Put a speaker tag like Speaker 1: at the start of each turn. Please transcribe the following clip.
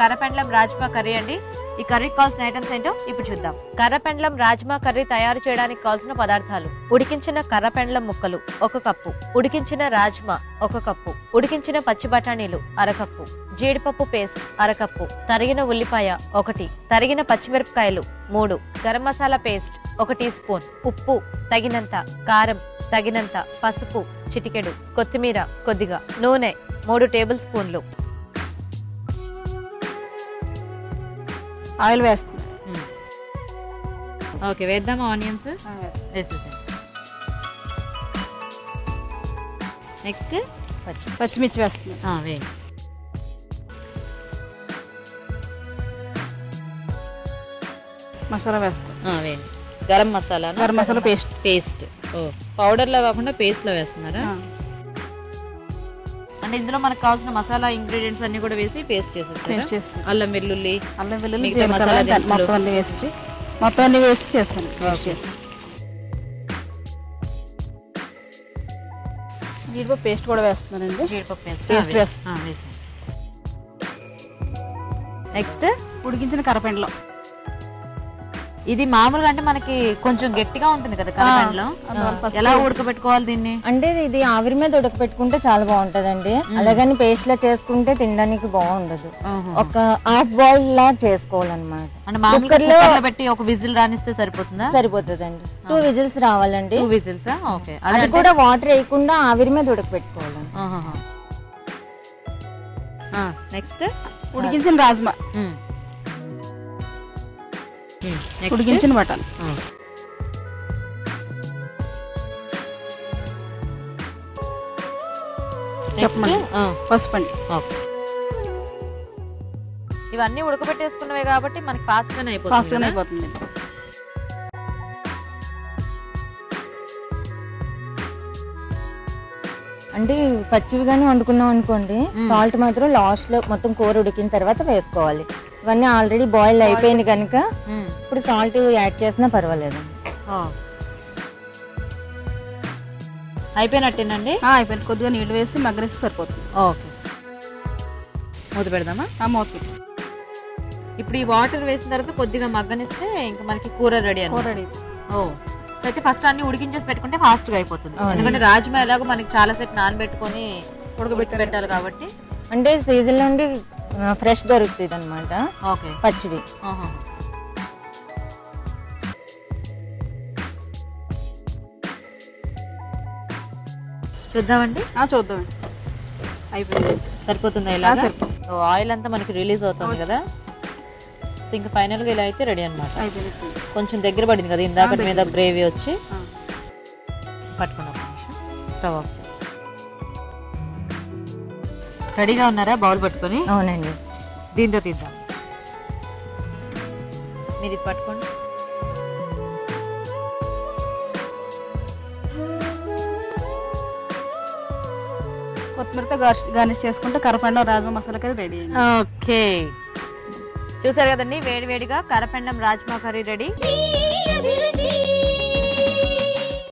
Speaker 1: కర్రపెండ్లం rajma curry అండి. ఈ కర్రీకి కావాల్సిన ఐటమ్స్ ఏంటో ఇప్పుడు చూద్దాం. కర్రపెండ్లం రాజ్మా కర్రీ తయారు చేయడానికి కావాల్సిన పదార్థాలు. ఉడికించిన కర్రపెండ్లం ముక్కలు ఒక కప్పు. ఉడికించిన రాజ్మా ఒక కప్పు. ఉడికించిన పచ్చి బఠానీలు అరకప్పు. జీడిపప్పు పేస్ట్ అరకప్పు. తరిగిన ఉల్లిపాయ ఒకటి. తరిగిన పచ్చిమిరపకాయలు మూడు. గరం మసాలా పేస్ట్ ఒక టీ స్పూన్. ఉప్పు తగినంత కారం తగినంత పసుపు చిటికెడు కొత్తిమీర కొద్దిగా. నూనె మూడు టేబుల్ స్పూన్లు.
Speaker 2: ఆయిల్ వేస్తుంది
Speaker 1: ఓకే వేద్దామా ఆనియన్స్? వేసేసాను నెక్స్ట్ పచ్చి
Speaker 2: పచ్చిమిర్చి వేస్తుంది
Speaker 1: వే
Speaker 2: మసాలా వేస్తుంది
Speaker 1: వే గరం మసాలా
Speaker 2: గరం మసాలా పేస్ట్.
Speaker 1: పేస్ట్. ఓ పౌడర్లో కాకుండా పేస్ట్లో వేస్తున్నారా అంటే ఇందులో మనకు కావాల్సిన మసాలా ఇంగ్రీడియంట్స్ అన్ని కూడా వేసి పేస్ట్
Speaker 2: పేస్ట్ చేస్తుంది
Speaker 1: అల్లం వెల్లుల్లి
Speaker 2: అల్లం వెల్లుల్లి. మొత్తం అన్ని వేసి మొత్తం అన్ని వేసి చేస్తాను పేస్ట్ జీడిపప్పు పేస్ట్ కూడా వేస్తున్నానండి.
Speaker 1: జీడిపప్పు పేస్ట్.
Speaker 2: Paste వేస్తా.
Speaker 1: వేసి నెక్స్ట్
Speaker 2: ఉడికించిన కరపెండలో
Speaker 1: ఇది మామూలుగా అంటే మనకి కొంచెం గట్టిగా ఉంటుంది కదా
Speaker 2: first
Speaker 1: ఎలా ఉడకబెట్టుకోవాలి దీన్ని?
Speaker 3: అంటే ఇది ఆవిరి మీద ఉడకపెట్టుకుంటే చాలా బాగుంటదండి. అలాగని పేస్ట్ లా చేసుకుంటే తినడానికి బాగుండదు. ఒక హాఫ్ బాయిల్ లా చేసుకోవాలన్నమాట.
Speaker 1: కుక్కర్లో పెట్టి ఒక విజిల్ రానిస్తే సరిపోతుందా?
Speaker 3: సరిపోతుందండి. టూ విజిల్స్ రావాలండి.
Speaker 1: Two whistles okay.
Speaker 3: అది కూడా వాటర్ వేయకుండా ఆవిరి మీద ఉడకపెట్టుకోవాలండి
Speaker 1: నెక్స్ట్
Speaker 2: ఉడికించిన రాజ్మా. ఉడికించిన బఠానీ
Speaker 1: నెక్స్ట్
Speaker 2: చెప్పమండి. పసుపు అండి.
Speaker 1: ఓకే. ఇవన్నీ ఉడకబెట్టేసుకున్నవే కాబట్టి మనకి ఫాస్ట్ గానే
Speaker 2: ఫాస్ట్
Speaker 1: అయిపోతుంది
Speaker 2: గానే
Speaker 1: కదా?
Speaker 2: అయిపోతుంది.
Speaker 3: అంటే పచ్చివి కానీ వండుకున్నాం అనుకోండి సాల్ట్ మాత్రం లాస్ట్లో మొత్తం కూర ఉడికిన తర్వాత వేసుకోవాలి. ఇవన్నీ ఆల్రెడీ బాయిల్ అయిపోయింది కనుక
Speaker 1: మ్మ్.
Speaker 3: ఇప్పుడు సాల్ట్ యాడ్ చేసినా పర్వాలేదు.
Speaker 1: అయిపోయినట్టేనండి?
Speaker 2: ఆ, అయిపోయింది. కొద్దిగా నీళ్ళు వేసి మగ్గరేసి సరిపోతుంది.
Speaker 1: ఓకే. మూత పెడదామా?
Speaker 2: మూత
Speaker 1: ఇప్పుడు ఈ వాటర్ వేసిన తర్వాత కొద్దిగా మగ్గనిస్తే ఇంకా మనకి కూర రెడీ
Speaker 2: కూర రెడీ
Speaker 1: ఓ. సో అయితే ఫస్ట్ అన్ని ఉడికించేసి పెట్టుకుంటే ఫాస్ట్గా అయిపోతుంది. ఎందుకంటే రాజ్మా ఎలాగో మనకి చాలా సేపు నానబెట్టుకొని ఉడకబెట్టి పెట్టాలి కాబట్టి.
Speaker 3: అంటే సీజన్ నుండి ఫ్రెష్ దొరుకుతుంది అనమాట
Speaker 1: ఓకే.
Speaker 3: పచ్చివి.
Speaker 1: చూద్దామండి?
Speaker 2: చూద్దామండి. అయిపోయింది.
Speaker 1: సరిపోతుందా ఇలా. ఆయిల్ అంతా మనకి రిలీజ్ అవుతుంది కదా? సో ఇంకా ఫైనల్గా ఇలా అయితే రెడీ అన్నమాట.
Speaker 2: అయిపోయింది.
Speaker 1: కొంచెం దగ్గర పడింది కదా ఇందాక మీద గ్రేవీ వచ్చి. పట్టుకున్నాం స్టవ్ ఆఫ్ చేస్తాం రెడీగా ఉన్నారా బౌల్ పట్టుకొని?
Speaker 3: అవునండి.
Speaker 1: దీంతో తీద్దాం. మీరు ఇది పట్టుకోండి.
Speaker 2: కొత్తిమీరతో గార్నిష్ చేసుకుంటే కరపండ rajma masala curry ready
Speaker 1: okay. చూసారు కదండి వేడి వేడిగా కరపెండం రాజ్మా కర్రీ రెడీ.